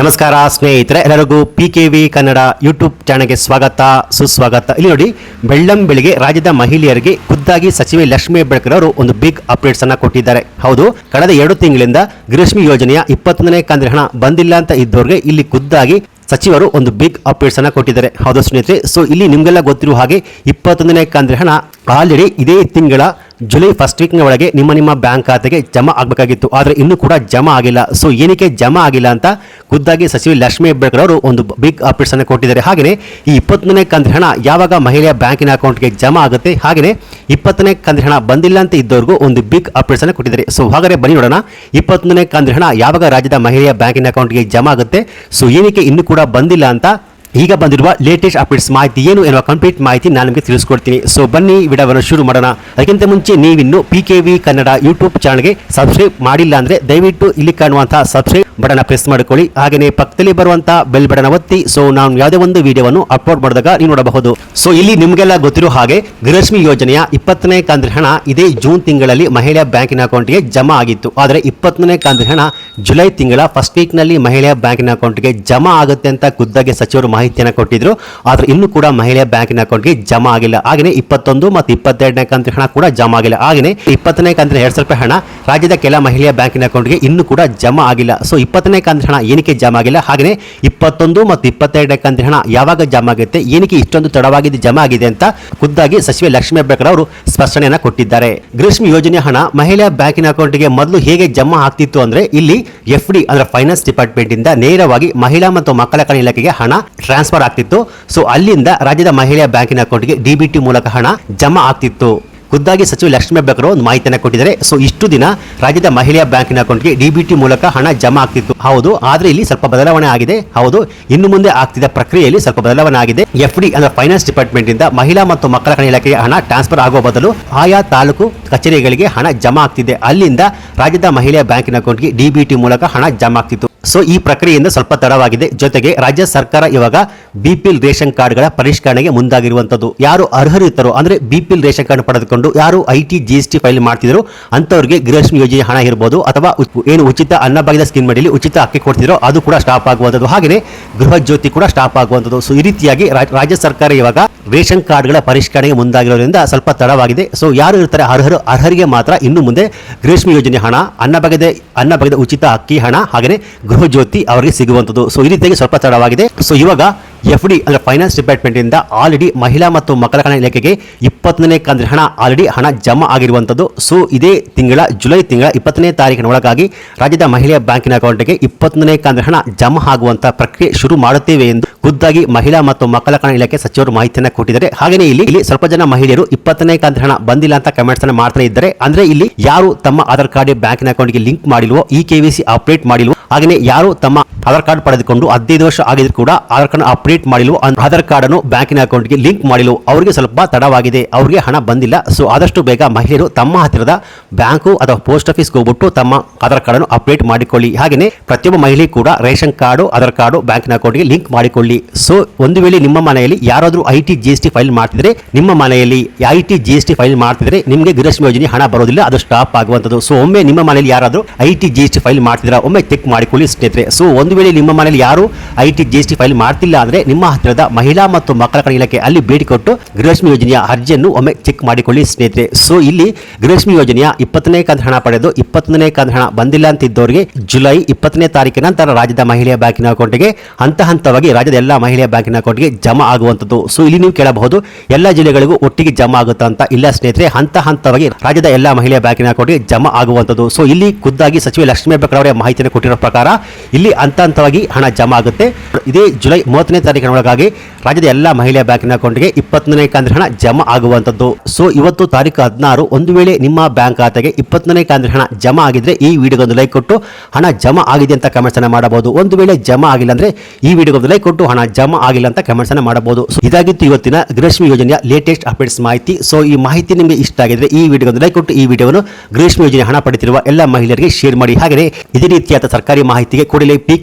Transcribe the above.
ನಮಸ್ಕಾರ, ಸ್ನೇಹಿತರೆ. ಎಲ್ಲರಿಗೂ P K V Kannada YouTube ಚಾನಲ್ಗೆ ಸ್ವಾಗತ, ಸುಸ್ವಾಗತ. ಇಲ್ಲಿ ನೋಡಿ, ಬೆಳ್ಳಂ ಬೆಳಿಗ್ಗೆ ರಾಜ್ಯದ ಮಹಿಳೆಯರಿಗೆ ಖುದ್ದಾಗಿ ಸಚಿವೆ ಲಕ್ಷ್ಮೀ ಹೆಬ್ಬಾಳ್ಕರ್ ಅವರು ಒಂದು ಬಿಗ್ ಅಪ್ಡೇಟ್ಸ್ ಅನ್ನ ಕೊಟ್ಟಿದ್ದಾರೆ. ಹೌದು, ಕಳೆದ ಎರಡು ತಿಂಗಳಿಂದ ಗ್ರೀಷ್ಮಿ ಯೋಜನೆಯ ಇಪ್ಪತ್ತೊಂದನೇ ಕಂದ್ರೆ ಹಣ ಬಂದಿಲ್ಲ ಅಂತ ಇದ್ದವ್ರಿಗೆ ಇಲ್ಲಿ ಖುದ್ದಾಗಿ ಸಚಿವರು ಒಂದು ಬಿಗ್ ಅಪ್ಡೇಟ್ಸ್ ಅನ್ನ ಕೊಟ್ಟಿದ್ದಾರೆ. ಹೌದು, ಸ್ನೇಹಿತರೆ. ಸೊ ಇಲ್ಲಿ ನಿಮಗೆಲ್ಲ ಗೊತ್ತಿರುವ ಹಾಗೆ ಇಪ್ಪತ್ತೊಂದನೇ ಕಂದ್ರೆ ಹಣ ಆಲ್ರೆಡಿ ಇದೇ ತಿಂಗಳ ಜುಲೈ ಫಸ್ಟ್ ವೀಕ್ನ ಒಳಗೆ ನಿಮ್ಮ ನಿಮ್ಮ ಬ್ಯಾಂಕ್ ಖಾತೆಗೆ ಜಮಾ ಆಗಬೇಕಾಗಿತ್ತು. ಆದರೆ ಇನ್ನೂ ಕೂಡ ಜಮಾ ಆಗಿಲ್ಲ. ಸೊ ಏನಕ್ಕೆ ಜಮಾ ಆಗಿಲ್ಲ ಅಂತ ಖುದ್ದಾಗಿ ಸಚಿವ ಲಕ್ಷ್ಮೀ ಹೆಬ್ಬಾಳ್ಕರ್ ಅವರು ಒಂದು ಬಿಗ್ ಅಪ್ಡೇಟ್ಸ್ ಅನ್ನು ಕೊಟ್ಟಿದ್ದಾರೆ. ಹಾಗೆಯೇ ಈ ಇಪ್ಪತ್ತನೇ ಕಂತಿನ ಹಣ ಯಾವಾಗ ಮಹಿಳೆಯ ಬ್ಯಾಂಕಿನ ಅಕೌಂಟ್ಗೆ ಜಮಾ ಆಗುತ್ತೆ? ಹಾಗೆಯೇ ಇಪ್ಪತ್ತನೇ ಕಂತಿನ ಹಣ ಬಂದಿಲ್ಲ ಅಂತ ಇದ್ದವರಿಗೂ ಒಂದು ಬಿಗ್ ಅಪ್ಡೇಟ್ಸ್ ಅನ್ನು ಕೊಟ್ಟಿದ್ದಾರೆ. ಸೊ ಹಾಗಾದರೆ ಬನ್ನಿ ನೋಡೋಣ. ಇಪ್ಪತ್ತನೇ ಕಂತಿನ ಹಣ ಯಾವಾಗ ರಾಜ್ಯದ ಮಹಿಳೆಯ ಬ್ಯಾಂಕಿನ ಅಕೌಂಟ್ಗೆ ಜಮಾ ಆಗುತ್ತೆ? ಸೊ ಏನಕ್ಕೆ ಇನ್ನೂ ಕೂಡ ಬಂದಿಲ್ಲ ಅಂತ ಈಗ ಬಂದಿರುವ ಲೇಟೆಸ್ಟ್ ಅಪ್ಡೇಟ್ಸ್ ಮಾಹಿತಿ ಏನು ಎನ್ನುವ ಕಂಪ್ಲೀಟ್ ಮಾಹಿತಿ ನಾನು ನಿಮಗೆ ತಿಳಿಸ್ಕೊಡ್ತೀನಿ. ಸೊ ಬನ್ನಿ, ವಿಡಿಯೋವನ್ನು ಶುರು ಮಾಡೋಣ. ಅದಕ್ಕಿಂತ ಮುಂಚೆ ನೀವಿನ್ನು P K V Kannada YouTube ಚಾನಲ್ಗೆ ಸಬ್ಸ್ಕ್ರೈಬ್ ಮಾಡಿಲ್ಲ ಅಂದರೆ ದಯವಿಟ್ಟು ಇಲ್ಲಿ ಕಾಣುವಂತಹ ಸಬ್ಸ್ಕ್ರೈಬ್ ಬಟನ್ ಪ್ರೆಸ್ ಮಾಡಿಕೊಳ್ಳಿ. ಹಾಗೆಯೇ ಪಕ್ಕದಲ್ಲಿ ಬರುವಂತಹ ಬೆಲ್ ಬಟನ್ ಒತ್ತಿ. ಸೊ ನಾನು ಯಾವುದೇ ಒಂದು ವಿಡಿಯೋವನ್ನು ಅಪ್ಲೋಡ್ ಮಾಡಿದಾಗ ನೀವು ನೋಡಬಹುದು. ಸೊ ಇಲ್ಲಿ ನಿಮಗೆಲ್ಲ ಗೊತ್ತಿರೋ ಹಾಗೆ ಗೃಹಲಕ್ಷ್ಮಿ ಯೋಜನೆಯ ಇಪ್ಪತ್ತನೇ ಕಂದ್ರ ಹಣ ಇದೇ ಜೂನ್ ತಿಂಗಳಲ್ಲಿ ಮಹಿಳೆಯ ಬ್ಯಾಂಕಿನ ಅಕೌಂಟ್ಗೆ ಜಮಾ ಆಗಿತ್ತು. ಆದರೆ ಇಪ್ಪತ್ತನೇ ಕಂದ್ರ ಹಣ ಜುಲೈ ತಿಂಗಳ ಫಸ್ಟ್ ವೀಕ್ನಲ್ಲಿ ಮಹಿಳೆಯ ಬ್ಯಾಂಕಿನ ಅಕೌಂಟ್ಗೆ ಜಮಾ ಆಗುತ್ತೆ ಅಂತ ಖುದ್ದಾಗಿ ಸಚಿವರು ಮಾಹಿತಿಯನ್ನು ಕೊಟ್ಟಿದ್ರು. ಆದರೆ ಇನ್ನೂ ಕೂಡ ಮಹಿಳೆಯ ಬ್ಯಾಂಕಿನ ಅಕೌಂಟ್ಗೆ ಜಮಾ ಆಗಿಲ್ಲ. ಹಾಗೆಯೇ ಇಪ್ಪತ್ತೊಂದು ಮತ್ತು ಇಪ್ಪತ್ತೆರಡನೇ ಕಂತಿನ ಹಣ ಕೂಡ ಜಮಾ ಆಗಿಲ್ಲ. ಹಾಗೆಯೇ ಇಪ್ಪತ್ತನೇ ಕಂತಿನ ಎರಡು ಸಾವಿರ ರೂಪಾಯಿ ಹಣ ರಾಜ್ಯದ ಕೆಲ ಮಹಿಳೆಯ ಬ್ಯಾಂಕಿನ ಅಕೌಂಟ್ಗೆ ಇನ್ನೂ ಕೂಡ ಜಮಾ ಆಗಿಲ್ಲ. ಸೊ ಇಪ್ಪತ್ತನೇ ಕಂತಿನ ಹಣ ಏನಕ್ಕೆ ಜಮಾ ಆಗಿಲ್ಲ? ಹಾಗೆಯೇ ಇಪ್ಪತ್ತೊಂದು ಮತ್ತು ಇಪ್ಪತ್ತೆರಡನೇ ಕಂತಿನ ಹಣ ಯಾವಾಗ ಜಮಾ ಆಗುತ್ತೆ? ಏನಕ್ಕೆ ಇಷ್ಟೊಂದು ತಡವಾಗಿದ್ದು ಜಮಾ ಆಗಿದೆ ಅಂತ ಖುದ್ದಾಗಿ ಸಚಿವೆ ಲಕ್ಷ್ಮೀ ಹೆಬ್ಬಾಳ್ಕರ್ ಅವರು ಸ್ಪಷ್ಟನೆಯನ್ನು ಕೊಟ್ಟಿದ್ದಾರೆ. ಗ್ರೀಷ್ಮ ಯೋಜನೆ ಹಣ ಮಹಿಳೆಯ ಬ್ಯಾಂಕಿನ ಅಕೌಂಟ್ಗೆ ಮೊದಲು ಹೇಗೆ ಜಮಾ ಆಗ್ತಿತ್ತು ಅಂದ್ರೆ ಇಲ್ಲಿ ಎಫ್ ಡಿ ಅಂದ್ರೆ ಫೈನಾನ್ಸ್ ಡಿಪಾರ್ಟ್ಮೆಂಟ್ ಇಂದ ನೇರವಾಗಿ ಮಹಿಳಾ ಮತ್ತು ಮಕ್ಕಳ ಕಲ್ಯಾಣ ಇಲಾಖೆಗೆ ಹಣ ಟ್ರಾನ್ಸ್ಫರ್ ಆಗ್ತಿತ್ತು. ಸೊ ಅಲ್ಲಿಂದ ರಾಜ್ಯದ ಮಹಿಳೆಯ ಬ್ಯಾಂಕಿನ ಅಕೌಂಟ್ಗೆ ಡಿಬಿಟಿ ಮೂಲಕ ಹಣ ಜಮಾ ಆಗ್ತಿತ್ತು. ಖುದ್ದಾಗಿ ಸಚಿವ ಲಕ್ಷ್ಮೀ ಹೆಬ್ಬಾಳ್ಕರ್ ಒಂದು ಮಾಹಿತಿಯನ್ನು ಕೊಟ್ಟಿದ್ದಾರೆ. ಸೊ ಇಷ್ಟು ದಿನ ರಾಜ್ಯದ ಮಹಿಳೆಯ ಬ್ಯಾಂಕಿನ ಅಕೌಂಟ್ಗೆ ಡಿಬಿಟಿ ಮೂಲಕ ಹಣ ಜಮಾ ಆಗ್ತಿತ್ತು. ಹೌದು, ಆದರೆ ಇಲ್ಲಿ ಸ್ವಲ್ಪ ಬದಲಾವಣೆ ಆಗಿದೆ. ಹೌದು, ಇನ್ನು ಮುಂದೆ ಆಗ್ತಿದ್ದ ಪ್ರಕ್ರಿಯೆಯಲ್ಲಿ ಸ್ವಲ್ಪ ಬದಲಾವಣೆ ಆಗಿದೆ. ಎಫ್ ಡಿ ಅಂದ್ರೆ ಫೈನಾನ್ಸ್ ಡಿಪಾರ್ಟ್ಮೆಂಟ್ ಇಂದ ಮಹಿಳಾ ಮತ್ತು ಮಕ್ಕಳ ಕಣ ಇಲಾಖೆಗೆ ಹಣ ಟ್ರಾನ್ಸ್ಫರ್ ಆಗುವ ಬದಲು ಆಯಾ ತಾಲೂಕು ಕಚೇರಿಗಳಿಗೆ ಹಣ ಜಮಾ ಆಗ್ತಿದೆ. ಅಲ್ಲಿಂದ ರಾಜ್ಯದ ಮಹಿಳೆಯ ಬ್ಯಾಂಕಿನ ಅಕೌಂಟ್ಗೆ ಡಿಬಿಟಿ ಮೂಲಕ ಹಣ ಜಮಾ ಆಗ್ತಿತ್ತು. ಸೊ ಈ ಪ್ರಕ್ರಿಯೆಯಿಂದ ಸ್ವಲ್ಪ ತಡವಾಗಿದೆ. ಜೊತೆಗೆ ರಾಜ್ಯ ಸರ್ಕಾರ ಇವಾಗ ಬಿಪಿಎಲ್ ರೇಷನ್ ಕಾರ್ಡ್ಗಳ ಪರಿಷ್ಕರಣೆಗೆ ಮುಂದಾಗಿರುವಂತದ್ದು ಯಾರು ಅರ್ಹರಿರ್ತಾರೋ ಅಂದ್ರೆ ಬಿಪಿಎಲ್ ರೇಷನ್ ಕಾರ್ಡ್ ಪಡೆದುಕೊಂಡು ಯಾರು I T, G S T file ಮಾಡ್ತಿದ್ರು ಅಂತವರಿಗೆ ಗೃಹಲಕ್ಷ್ಮಿ ಯೋಜನೆ ಹಣ ಇರ್ಬೋದು ಅಥವಾ ಏನು ಉಚಿತ ಅನ್ನಭಾಗ್ಯದ ಸ್ಕೀಮ್ ಅಡಿಯಲ್ಲಿ ಉಚಿತ ಅಕ್ಕಿ ಕೊಡ್ತಿದ್ರು ಅದು ಕೂಡ ಸ್ಟಾಪ್ ಆಗುವಂಥದ್ದು. ಹಾಗೆಯೇ ಗೃಹ ಜ್ಯೋತಿ ಕೂಡ ಸ್ಟಾಪ್ ಆಗುವಂಥದ್ದು. ಸೊ ಈ ರೀತಿಯಾಗಿ ರಾಜ್ಯ ಸರ್ಕಾರ ಇವಾಗ ರೇಷನ್ ಕಾರ್ಡ್ಗಳ ಪರಿಷ್ಕರಣೆಗೆ ಮುಂದಾಗಿರೋದ್ರಿಂದ ಸ್ವಲ್ಪ ತಡವಾಗಿದೆ. ಸೊ ಯಾರು ಇರ್ತಾರೆ ಅರ್ಹರು, ಅರ್ಹರಿಗೆ ಮಾತ್ರ ಇನ್ನು ಮುಂದೆ ಗೃಹಲಕ್ಷ್ಮಿ ಯೋಜನೆ ಹಣ ಅನ್ನಭಾಗ್ಯದ ಅನ್ನಭಾಗ್ಯದ ಉಚಿತ ಅಕ್ಕಿ ಹಣ, ಹಾಗೆಯೇ ಗೃಹ ಜ್ಯೋತಿ ಅವರಿಗೆ ಸಿಗುವಂಥದ್ದು. ಸೊ ಈ ರೀತಿಯಾಗಿ ಸ್ವಲ್ಪ ತಡವಾಗಿದೆ. ಸೊ ಇವಾಗ ಎಫ್ ಡಿ ಅಂದ್ರೆ ಫೈನಾನ್ಸ್ ಡಿಪಾರ್ಟ್ಮೆಂಟ್ ಇಂದ ಆಲ್ರೆಡಿ ಮಹಿಳಾ ಮತ್ತು ಮಕ್ಕಳ ಕಲ್ಯಾಣ ಇಲಾಖೆಗೆ ಇಪ್ಪತ್ತನೇ ಕಂದ್ರ ಹಣ ಆಲ್ರೆಡಿ ಹಣ ಜಮಾ ಆಗಿರುವಂಥದ್ದು. ಸೊ ಇದೇ ತಿಂಗಳ, ಜುಲೈ ತಿಂಗಳ ಇಪ್ಪತ್ತನೇ ತಾರೀಕಿನ ಒಳಗಾಗಿ ರಾಜ್ಯದ ಮಹಿಳೆಯ ಬ್ಯಾಂಕಿನ ಅಕೌಂಟ್ಗೆ ಇಪ್ಪತ್ತನೇ ಕಂದ್ರ ಹಣ ಜಮಾ ಆಗುವಂಥ ಪ್ರಕ್ರಿಯೆ ಶುರು ಮಾಡುತ್ತೇವೆ ಎಂದು ಖುದ್ದಾಗಿ ಮಹಿಳಾ ಮತ್ತು ಮಕ್ಕಳ ಕಲ್ಯಾಣ ಇಲಾಖೆ ಸಚಿವರು ಮಾಹಿತಿಯನ್ನು ಕೊಟ್ಟಿದ್ದಾರೆ. ಹಾಗೆಯೇ ಇಲ್ಲಿ ಇಲ್ಲಿ ಸ್ವಲ್ಪ ಜನ ಮಹಿಳೆಯರು ಇಪ್ಪತ್ತನೇ ಕಂದ್ರ ಹಣ ಬಂದಿಲ್ಲ ಅಂತ ಕಮೆಂಟ್ಸ್ ಅನ್ನು ಮಾಡ್ತಾ ಇದ್ದಾರೆ. ಅಂದರೆ ಇಲ್ಲಿ ಯಾರು ತಮ್ಮ ಆಧಾರ್ ಕಾರ್ಡ್ ಬ್ಯಾಂಕಿನ ಅಕೌಂಟ್ಗೆ ಲಿಂಕ್ ಮಾಡಿಲ್ವೋ, ಈ ಕೆವಿಸಿ ಅಪ್ಡೇಟ್ ಮಾಡಿಲ್ವೋ, ಹಾಗೆಯೇ ಯಾರು ತಮ್ಮ ಆಧಾರ್ ಕಾರ್ಡ್ ಪಡೆದುಕೊಂಡು ಹದಿನೈದು ವರ್ಷ ಆಗಿದ್ರು ಕೂಡ ಆಧಾರ್ ಕಾರ್ಡ್ ಅಪ್ಡೇಟ್ ಮಾಡಿಲ್ಲ ಆಧಾರ್ ಕಾರ್ಡ್ ಅನ್ನು ಬ್ಯಾಂಕಿನ ಅಕೌಂಟ್ಗೆ ಲಿಂಕ್ ಮಾಡಿಲ್ಲ ಅವರಿಗೆ ಸ್ವಲ್ಪ ತಡವಾಗಿದೆ. ಅವರಿಗೆ ಹಣ ಬಂದಿಲ್ಲ. ಸೊ ಆದಷ್ಟು ಬೇಗ ಮಹಿಳೆಯರು ತಮ್ಮ ಹತ್ತಿರದ ಬ್ಯಾಂಕು ಅಥವಾ ಪೋಸ್ಟ್ ಆಫೀಸ್ಗೆ ಹೋಗ್ಬಿಟ್ಟು ತಮ್ಮ ಆಧಾರ್ ಕಾರ್ಡ್ ಅನ್ನು ಅಪ್ಡೇಟ್ ಮಾಡಿಕೊಳ್ಳಿ. ಹಾಗೆಯೇ ಪ್ರತಿಯೊಬ್ಬ ಮಹಿಳೆ ಕೂಡ ರೇಷನ್ ಕಾರ್ಡು, ಆಧಾರ್ ಕಾರ್ಡು ಬ್ಯಾಂಕಿನ ಅಕೌಂಟ್ಗೆ ಲಿಂಕ್ ಮಾಡಿಕೊಳ್ಳಿ. ಸೊ ಒಂದು ವೇಳೆ ನಿಮ್ಮ ಮನೆಯಲ್ಲಿ ಯಾರಾದರೂ I T G S T file ಮಾಡ್ತಿದ್ರೆ, ನಿಮ್ಮ ಮನೆಯಲ್ಲಿ I T G S T file ಮಾಡ್ತಿದ್ರೆ ನಿಮಗೆ ಗೃಹಲಕ್ಷ್ಮಿ ಯೋಜನೆ ಹಣ ಬರೋದಿಲ್ಲ. ಅದು ಸ್ಟಾಪ್ ಆಗುವಂಥದ್ದು. ಸೊ ಒಮ್ಮೆ ನಿಮ್ಮ ಮನೆಯಲ್ಲಿ ಯಾರಾದರೂ I T G S T file ಮಾಡ್ತಿದ್ರೆ ಒಮ್ಮೆ ಚೆಕ್ ಮಾಡಿಕೊಳ್ಳಿ ಸ್ನೇಹಿತರೆ. ಸೊ ಒಂದು ವೇಳೆ ನಿಮ್ಮ ಮನೆಯಲ್ಲಿ ಯಾರು ಐ ಟಿ ಫೈಲ್ ಮಾಡ್ತಿಲ್ಲ ಅಂದ್ರೆ ನಿಮ್ಮ ಹತ್ತಿರದ ಮಹಿಳಾ ಮತ್ತು ಮಕ್ಕಳ ಕಲ್ಯಾಣ ಇಲಾಖೆ ಅಲ್ಲಿ ಭೇಟಿ ಕೊಟ್ಟು ಗೃಹಲಕ್ಷ್ಮಿ ಯೋಜನೆಯ ಅರ್ಜಿಯನ್ನು ಒಮ್ಮೆ ಚೆಕ್ ಮಾಡಿಕೊಳ್ಳಿ ಸ್ನೇಹಿತರೆ. ಸೊ ಇಲ್ಲಿ ಗೃಹಲಕ್ಷ್ಮಿ ಯೋಜನೆಯ ಇಪ್ಪತ್ತನೇ ಕಂತ ಹಣ ಪಡೆದು ಇಪ್ಪತ್ತೊಂದನೇ ಕಂತ ಹಣ ಬಂದಿಲ್ಲ ಅಂತ ಇದ್ದವರಿಗೆ ಜುಲೈ ಇಪ್ಪತ್ತನೇ ತಾರೀಕಿನ ನಂತರ ರಾಜ್ಯದ ಮಹಿಳೆಯ ಬ್ಯಾಂಕಿನ ಅಕೌಂಟ್ಗೆ ಹಂತ ಹಂತವಾಗಿ ರಾಜ್ಯದ ಎಲ್ಲಾ ಮಹಿಳೆಯ ಬ್ಯಾಂಕಿನ ಅಕೌಂಟ್ಗೆ ಜಮಾ ಆಗುವಂಥದ್ದು. ಸೊ ಇಲ್ಲಿ ನೀವು ಕೇಳಬಹುದು, ಎಲ್ಲಾ ಜಿಲ್ಲೆಗಳಿಗೂ ಒಟ್ಟಿಗೆ ಜಮಾ ಆಗುತ್ತಾ ಅಂತ. ಇಲ್ಲ ಸ್ನೇಹಿತರೆ, ಹಂತ ಹಂತವಾಗಿ ರಾಜ್ಯದ ಎಲ್ಲ ಮಹಿಳೆಯ ಬ್ಯಾಂಕಿನ ಅಕೌಂಟ್ಗೆ ಜಮಾ ಆಗುವಂತದ್ದು ಸೊ ಇಲ್ಲಿ ಖುದ್ದಾಗಿ ಸಚಿವೆ ಲಕ್ಷ್ಮೀ ಹೆಬ್ಬಾಳ್ಕರ್ ಅವರ ಮಾಹಿತಿಯನ್ನು ಕೊಟ್ಟಿರೋ ಪ್ರಕಾರ, ಇಲ್ಲಿ ಹಂತ ಹಂತವಾಗಿ ಹಣ ಜಮಾ ಆಗುತ್ತೆ. ಇದೇ ಜುಲೈ ಮೂವತ್ತನೇ ತಾರೀಕಿನ ಒಳಗಾಗಿ ರಾಜ್ಯದ ಎಲ್ಲ ಮಹಿಳೆಯ ಬ್ಯಾಂಕಿನ ಅಕೌಂಟ್ಗೆ ಇಪ್ಪತ್ತನೇ ಕಂತಿನ ಹಣ ಜಮಾ ಆಗುವಂಥದ್ದು. ಸೊ ಇವತ್ತು ತಾರೀಕು ಹದಿನಾರು, ಒಂದು ವೇಳೆ ನಿಮ್ಮ ಬ್ಯಾಂಕ್ ಖಾತೆಗೆ ಇಪ್ಪತ್ತನೇ ಕಂತಿನ ಹಣ ಜಮಾ ಆಗಿದ್ರೆ ಈ ವಿಡಿಯೋಗೊಂದು ಲೈಕ್ ಕೊಟ್ಟು ಹಣ ಜಮಾ ಆಗಿದೆ ಅಂತ ಕಮೆಂಟ್ಸ್ ಅನ್ನು ಮಾಡಬಹುದು. ಒಂದು ವೇಳೆ ಜಮಾ ಆಗಿಲ್ಲ ಅಂದ್ರೆ ಈ ವಿಡಿಯೋಗೊಂದು ಲೈಕ್ ಕೊಟ್ಟು ಹಣ ಜಮಾ ಆಗಿಲ್ಲ ಅಂತ ಕಮೆಂಟ್ಸ್ ಅನ್ನ ಮಾಡಬಹುದು. ಸೊ ಇದಾಗಿತ್ತು ಇವತ್ತಿನ ಗೃಹಶ್ಮಿ ಯೋಜನೆಯ ಲೇಟೆಸ್ಟ್ ಅಪ್ಡೇಟ್ಸ್ ಮಾಹಿತಿ. ಸೊ ಈ ಮಾಹಿತಿ ನಿಮಗೆ ಇಷ್ಟ ಆಗಿದ್ರೆ ಈ ವಿಡಿಯೋಗೊಂದು ಲೈಕ್ ಕೊಟ್ಟು ಈ ವಿಡಿಯೋವನ್ನು ಗೃಹಶ್ಮಿ ಯೋಜನೆ ಹಣ ಪಡೆದಿರುವ ಎಲ್ಲ ಮಹಿಳೆಯರಿಗೆ ಶೇರ್ ಮಾಡಿ. ಹಾಗೆ ಇದೇ ರೀತಿಯಾದ ಸರ್ಕಾರಿ ಮಾಹಿತಿಗೆ ಕೂಡಲೇ P